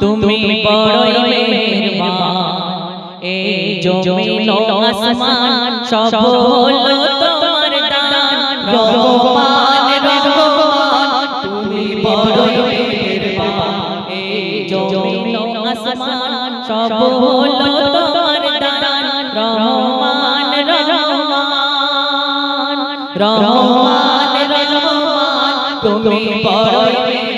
তুমি বড়ই মেহেরবান। এই জমিন আসমান সব হলো তোমার দান। রহমান রহমান তুমি বড়ই মেহেরবান। এই জমিন আসমান সব হলো তোমার দান। রহমান রহমান রহমান রহমান, তুমি বড়ই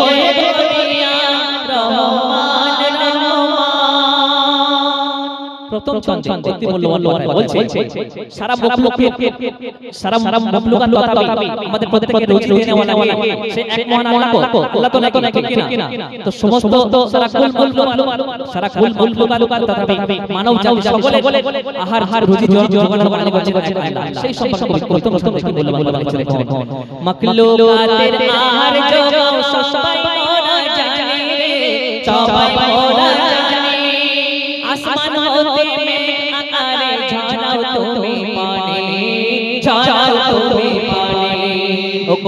প্রথম ছন্দে অতি মূল্যবান লোহার বলছে সারা মখলুকের সারা সারা মখলুকাত তাবি আমাদের প্রত্যেকের রুজি দেনে ওয়ালা সে এক মহান আল্লাহ আল্লাহ তো নাকি ঠিক কিনা তো সমস্ত সারা কুল মখলুকাত সারা কুল মখলুকাত তাবি মানব জাতি সকলে আহার হার রুজি যোগানোর মানে বলছে আল্লাহ সেই সম্পর্কে প্রথম প্রথম কি মূল্যবান বলেছিলেন মখলুকাতের আহার যোগাও সবাই মোরা জানি রে সবাই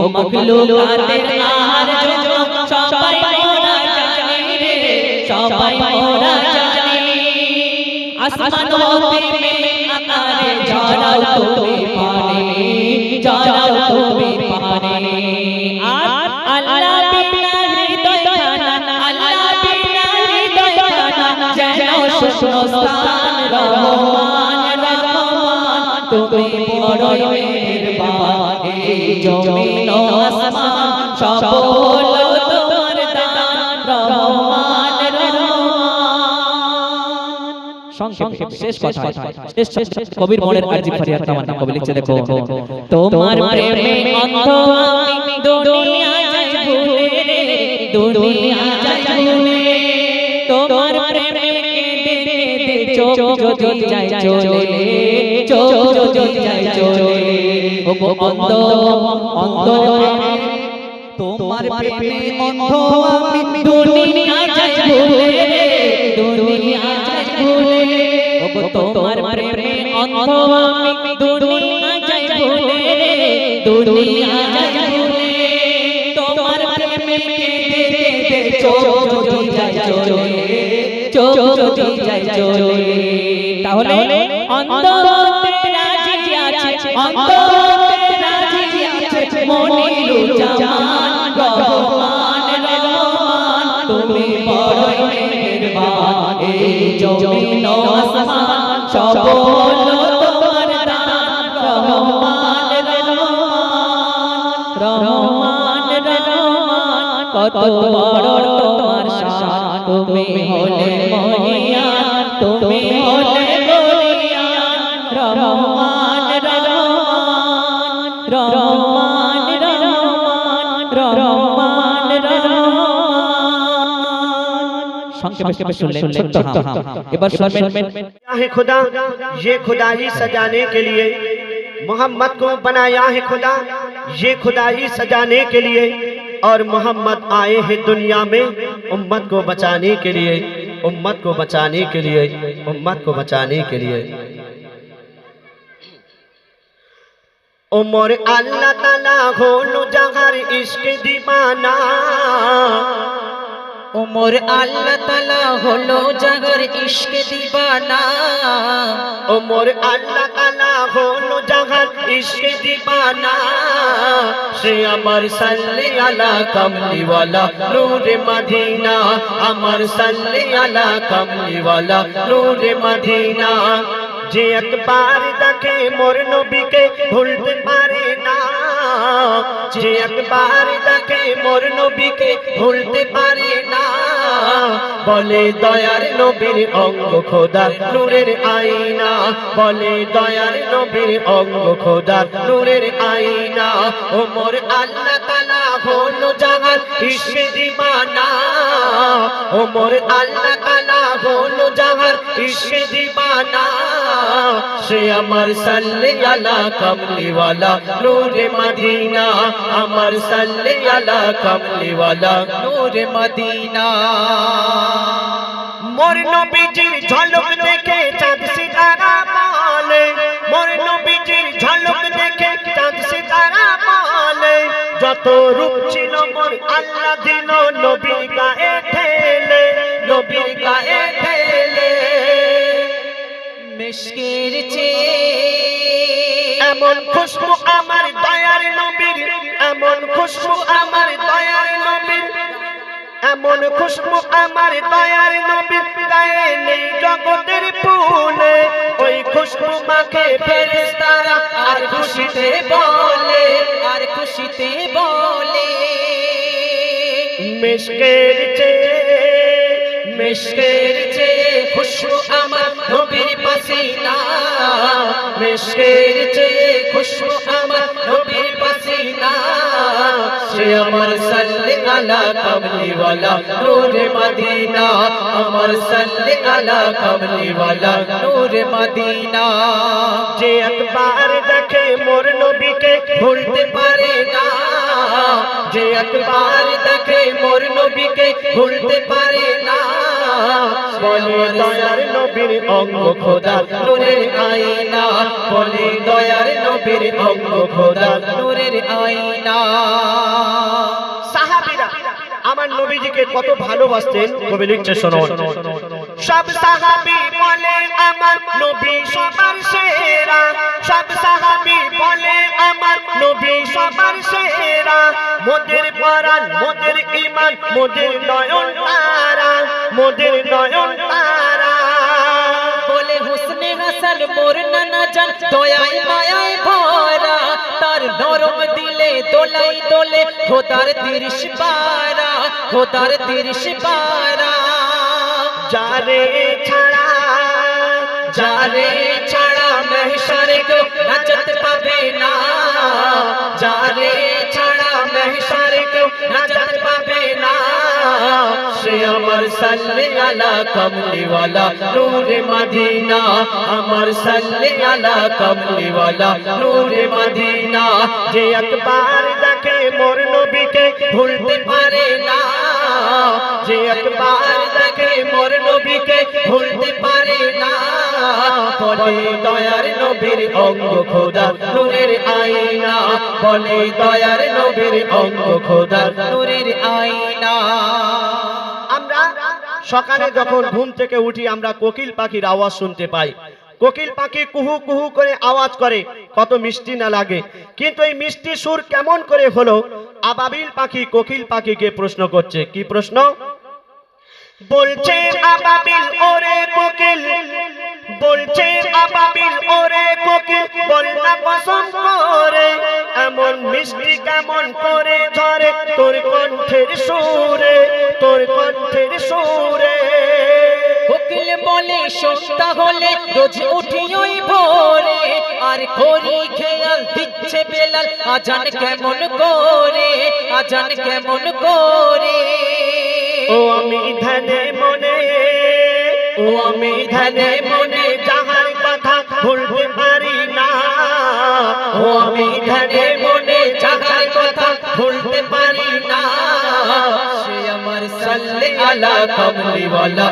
ও মখলুকাতের আহার যোগাও সবাই মোরা জানি রে, সবাই মোরা জানি। আসমান হতে মেঘ আকারে ঝরাও তুমি পানি, ঝরাও তুমি পানি। আর আল্লাহ বিনা হৃদয় খানা আল্লাহ বিনা হৃদয় খানা যেন রহমান রহমান। তুমি বড়ই মেহেরবান এই জমিন আসমান সব হলো তোমার দান রহমান রহমান। সংক্ষেপে শেষ কথা শেষ শেষ কবির মনের আরজি ফরিয়াদ তামান্না কবি লিখছে দেখো তোমার প্রেমে অন্ধ আমি দুনিয়া যাই ভুলে দুনিয়া চোখ যদি যায় চলে চোখ যদি যায় চলে ও গো অন্ধ অন্ধ তোমার প্রেমে অন্ধ আমি দুনিয়া যাই ভুলে রে দুনিয়া যাই ভুলে। ও গো তোমার প্রেমে অন্ধ আমি দুনিয়া যাই ভুলে দুনিয়া যাই ভুলে। তোমার প্রেমে কেঁদে কেঁদে চোখ যদি যায় চলে। চোখ যদি যায় চলে তাহলে অন্তরতে রাজি আছে। অন্তরতে রাজি আছে। মনিরু জামান রহমান রহমান তুমি বড়ই মেহেরবান। এই জমিন আসমান সব হলো তোমার দান। রহমান রহমান রহমান রহমান কত বড় خدا یہ خدا ہی سجانے کے لیے۔ محمد کو بنایا ہے خدا، یہ خدا ہی سجانے کے لیے۔ اور محمد آئے ہیں دنیا میں۔ امت کو بچانے کے لیے امت کو بچانے کے لیے امت کو بچانے کے لیے۔ عمر اللہ تعالیٰ ہولو جہر عشق دیوانہ۔ عمر اللہ تعالیٰ ہولو جہر عشق دیوانہ۔ عمر اللہ تعالیٰ ہولو نا سی امر سنیہ کملی والا رور مدینہ، امر سن کملی والا رور مدینہ۔ جکبار دکھے مورنوبی کے فلٹ پارے نا جکبار دکھے مورنوبی کے نا বলে দয়ার নবীর অঙ্গ খোদা নূরের আইনা বলে দয়ার নবীর অঙ্গ খোদা নূরের আইনা ও মোর আল্লাহ তালা হলো জাহান ইসে দিবানা। ও মোর আল্লাহ তালা হলো জাহান, ইশকে দিবানা। সে আমার সাল্লে আলা কমলিওয়ালা, নূরে মদিনা। আমার সাল্লে আলা কমলিওয়ালা, নূরে মদিনা। মোর নবীজির ঝলক দেখে চাঁদ সিতারা বলে মোর নবীজির ঝলক দেখে চাঁদ সিতারা বলে যত রূপ ছিল মোর আল্লাহ দিল নবীর গায়ে ঠেলে। নবীর গায়ে মিশকের এমন খুশবু আমার দয়ার নবীর, এমন খুশবু আমার দয়ার নবীর। এমন খুশবু আমার দয়ার নবীর, গায়ে নেই জগতের ফুলে। ওই খুশবু মাকে ফেরেস্তারা আর খুশিতে বলে, আর খুশিতে বলে। মিশকের চেয়ে মিশকের খুশবু আমার নবীর পাসিনা মিশকের চেয়ে খুশবু আমার নবীর পাসিনা সে আমার সাল্লে আলা কমলি ওয়ালা নূরে মদিনা। আমার সাল্লে আলা কমলি ওয়ালা নূরে মদিনা। যে একবার দেখে মোর নবীকে ভুলতে পারে না। যে একবার দেখে মোর নবীকে ভুলতে পারে না। বলে দয়ার নবীর অঙ্গ খোদা, নূরের আইনা বলে দয়ার নবীর অঙ্গ খোদা, নূরের আইনা সাহাবীরা আমার নবীজিকে কত ভালোবাসতেন? কবি লিখছে, শোনো। সব সাহাবী বলে আমার নবী সবার সেরা। সব সাহাবী বলে আমার নবী সবার সেরা। মোদের পরাণ, মোদের ঈমান, মোদের নয়ন তারা, মোদের নয়ন তারা। বলে হুসনে হাসান, মোর নানা জান, দয়ায় মায়ায় ভরা। তার নরম দিলে, দোলাই দোলে, খোদার তিরিশ পারা, খোদার তিরিশ পারা। যারে ছাড়া যারে ছাড়া মহশরে কো নাজত পাবে না। যারে ছাড়া মহশরে কো নাজত পাবে না। সে আমার সাল্লে আলা কমলি ওয়ালা নূরে মদিনা। আমার সাল্লে আলা কমলি ওয়ালা নূরে মদিনা। যে একবার দেখে মোর নবীকে ভুলতে পারে না, যে একবার মোর নবীকে ভুলতে পারে না। বলে দয়ার নবীর অঙ্গ খোদা নূরের বলে দয়ার নবীর অঙ্গ খোদা নূরের আমরা সকালে যখন ঘুম থেকে উঠি, আমরা কোকিল পাখির আওয়াজ শুনতে পাই। কোকিল পাখি কুহু কুহু করে আওয়াজ করে, কত মিষ্টি না লাগে। কিন্তু এই মিষ্টি সুর কেমন করে হলো? আবাবিল পাখি কোকিল পাখিকে প্রশ্ন করছে, কি প্রশ্ন? বলছে আবাবিল, ওরে কোকিল। বলছে আবাবিল, ওরে কোকিল। বল না কসম করে, এমন মিষ্টি কেমন করে ঝরে তোর কণ্ঠের সুরে, তোর কণ্ঠের সুরে। কোকিল বলে সস্তা হলে রোজ উঠি ওই ভোরে, আর করি খেয়াল দিচ্ছে বেলাল, আজান কেমন করে, আজান কেমন করে? ও আমি ধ্যানে মনে, ও আমি ধ্যানে মনে, যাহার কথা ভুলতে পারি না। ও আমি ধ্যানে মনে, যাহার কথা ভুলতে পারি না। আমার সাল্লে আলা কমলি ওয়ালা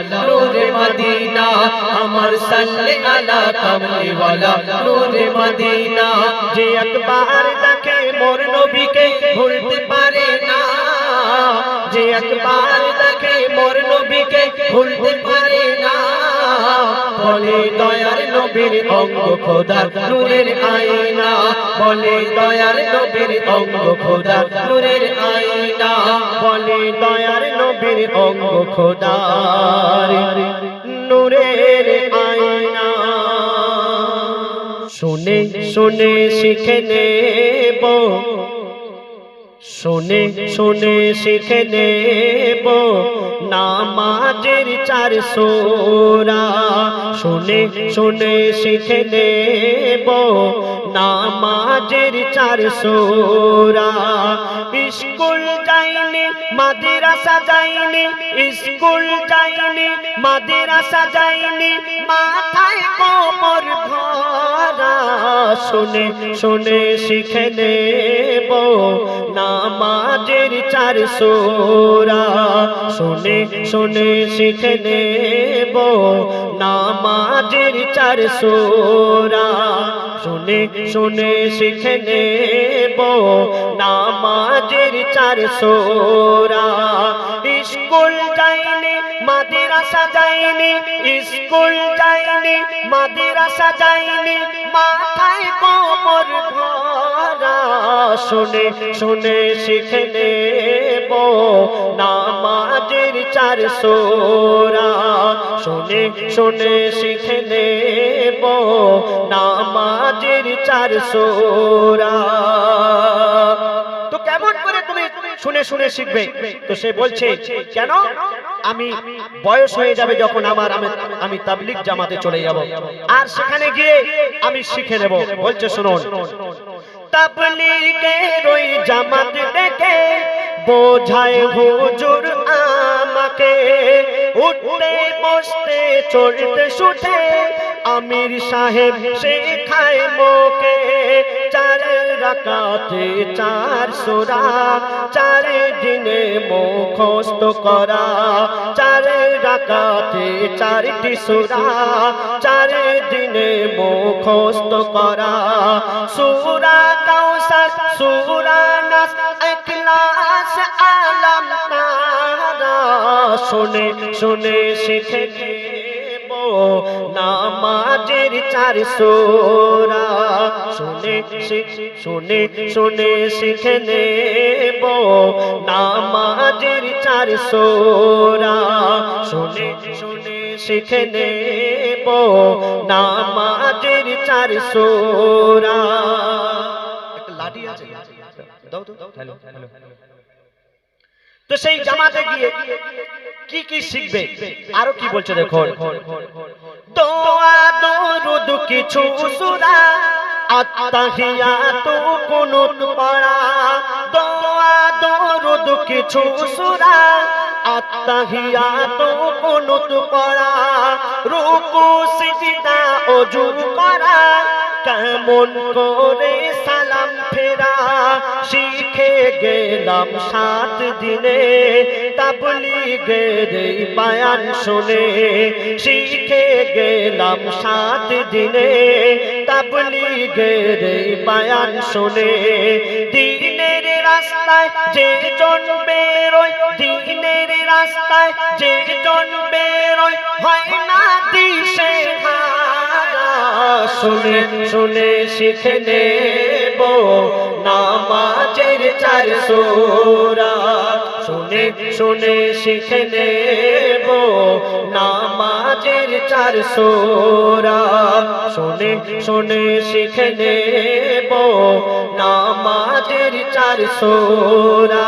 নূরে মদিনা। যে একবার দেখে মোর নবীকে ভুলতে পারে না, যে একবার ভুলতে পারে না। বলে দয়ার নবীর অঙ্গ খোদা নূরের আইনা বলে দয়ার নবীর অঙ্গ খোদা নূরের আইনা বলে দয়ার নবীর অঙ্গ খোদার নূরের আইনা শুনে শুনে শিখে নেব। শুনে শুনে শিখে নেব। নামাজের চার সোরা। শুনে শুনে শিখে নেব। নামাজের চার সোরা। স্কুল যাই যাইনি, মাদ্রাসা যাইনি, স্কুল যাইনি, মাদ্রাসা যাইনি, মাথায় কোমর ভরা শুনে শুনে শিখে নেব। নামাজের চার সোরা। শুনে শুনে শিখে নেব। নামাজের চার সোরা। শুনে শুনে শিখে নেব। নামাজের চার সোরা। স্কুল যাইনি মাদ্রাসা যাইনি স্কুল যাইনি মাদ্রাসা যাইনি মাথায় কোমর ভরা, শুনে শুনে শিখে নেব। নামাজের চার সোরা, শুনে শুনে শিখে নেব। নামাজের চার সোরা। শুনে শুনে শিখবে। তো সে বলছে কেন? আমি বয়স হয়ে যাবে যখন আমার আমি তাবলিগ জামাতে চলে যাব। আর সেখানে গিয়ে আমি শিখে নেব। বলছে শুনুন তাবলিগের ওই জামাত ডেকে বোঝায় হুজুর আমাকে। উঠতে বসতে চলতে শুতে আমির সাহেব শেখায় মোকে। চার রাকাতে চার সোরা, চার দিনে মুখস্ত করা, চার রাকাতে চারটি সোরা, চার দিনে মুখস্ত করা। সুরা কাউসার, সুরা নাস ইখলাস আলম তারা শুনে শুনে শিখে নামাজের চার সোরা, শুনে শি- শুনে শুনে শিখে নেব। নামাজের চার সোরা। শুনে শুনে শিখে নেব। নামাজের চার সোরা। লাঠি আছে। দাও তো হ্যালো। তো সেই জামাতে গিয়ে কি কি শিখবে? আরও কি বলছে দেখুন। দোয়া, দরুদ, কিছু সুরা। আত্তাহিয়াতু কুনুত পড়া কেমন করে সালাম ফেরা, শিখে গেলাম সাত দিনে তাবলিগের বায়ান শুনে, শিখে গেলাম সাত দিনে তাবলিগের এই বায়ান শুনে। দিনের রাস্তায় যে জন বেরোয়, দিনের রাস্তায় যে জন বেরোয়, হয় না দিশে শুনে শুনে, শিখে নেব নামাজের চার সোরা। শুনে শুনে শিখে নেব। নামাজের চার সোরা। শুনে শুনে শিখে নেব। নামাজের চার সোরা।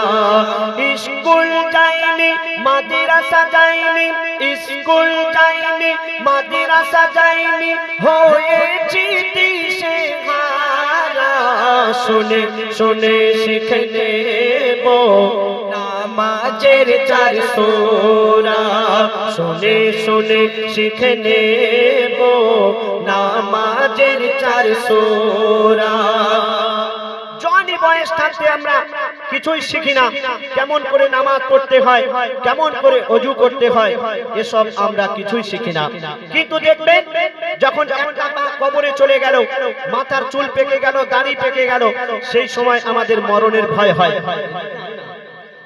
স্কুল যাইনি, মাদ্রাসা যাইনি, স্কুল যাইনি, মাদ্রাসা যাইনি। হয়েছি দিশে শুনে শুনে শিখে নেব। নামাজের চার সোরা। শুনে শুনে শিখে নেব নামাজের চার থাকতে আমরা কিছুই শিখি না। কেমন করে নামাজ পড়তে হয়, কেমন করে করতে হয়, এসব আমরা কিছুই শিখি না। কিন্তু দেখবেন, যখন কবরে চলে গেল, মাথার চুল পেকে গেল, দাড়ি পেকে গেল, সেই সময় আমাদের মরণের ভয় হয়।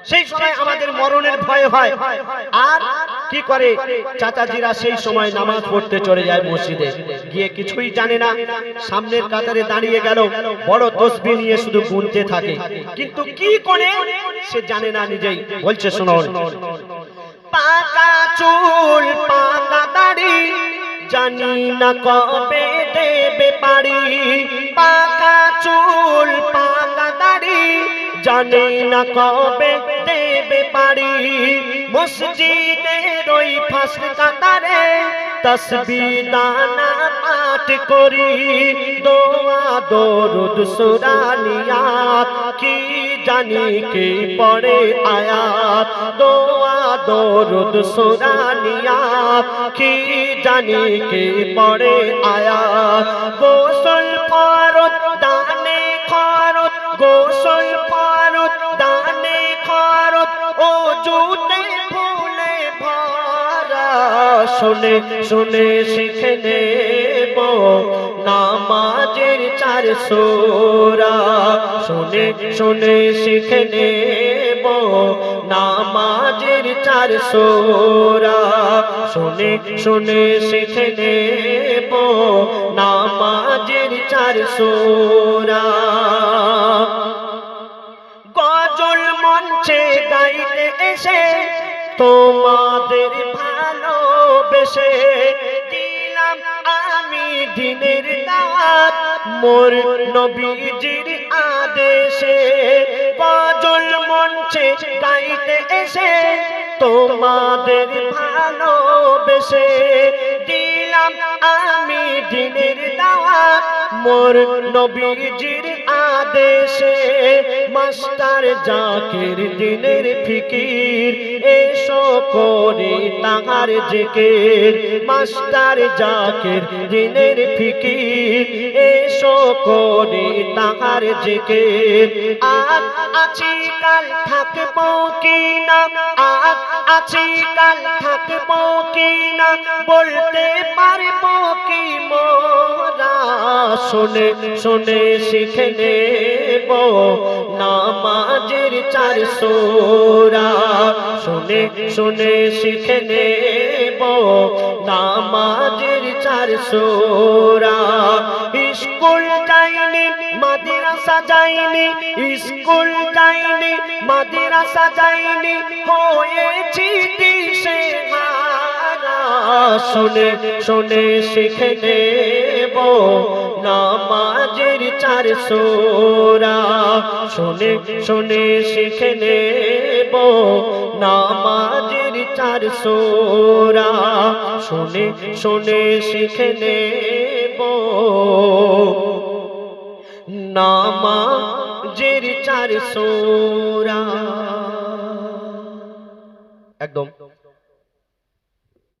সেই সময় আমাদের মরণের ভয় হয়। আর কি করে? চাচাজিরা সেই সময় নামাজ পড়তে চলে যায় মসজিদে। গিয়ে কিছুই জানে না। সামনের কাতারে দাঁড়িয়ে গেল। বড় তসবি নিয়ে শুধু গুনতে থাকে। কিন্তু কি করে? সে জানে না নিজেই। বলছে শুনুন পাকা চুল, পাকা দাড়ি, জানি না কবে দেবে পারি পাকা চুল, পাকা দাড়ি জানি না কবে দেবে পারি। মসজিদের ওই ফাঁস কাতারে তসবি দানা পাঠ করি। দোয়া, দরুদ সুরানিয়াত কি জানি কে পড়ে আয়াত। দোয়া, দরুদ সুরানিয়াত কি জানি কে পড়ে আয়াত। গোসল শুনে শুনে শিখে নেব। নামাজের চার সোরা। শুনে শুনে শিখে নেব। নামাজের চার সোরা। শুনে শুনে শিখে নেব। নামাজের চার সোরা। গজল মঞ্চে গাইতে এসে তোমাদের ভালোবেসে দিলাম আমি দিনের দাওয়াত। মোর নবীজির আদেশে গজল মঞ্চে গাইতে এসে তোমাদের ভালোবেসে দিলাম আমি দিনের দাওয়াত। মোর নবীজির আদেশে মাস্টার জাকির দিনের ফিকির এসো করে তাহার জিকির। মাস্টার জাকির দিনের ফিকির এসো করে তাহার জিকির। আছি কাল থাকব কি না আজ আছি, কাল থাকব বলতে পারব কি মোরা? শুনে শুনে শিখে নেব নামাজের চার সোরা। শুনে শুনে শিখে নেব নামাজের চার সোরা। স্কুল যাইনি স্কুল যাইনি মাদ্রাসা যাইনি হয়েছি দিশে শুনে শুনে শিখে নেব নামাজের চার সোরা। শুনে শুনে শিখে নেব নামাজের চার সোরা। শুনে শুনে শিখে নেব নামাজের চার সোরা।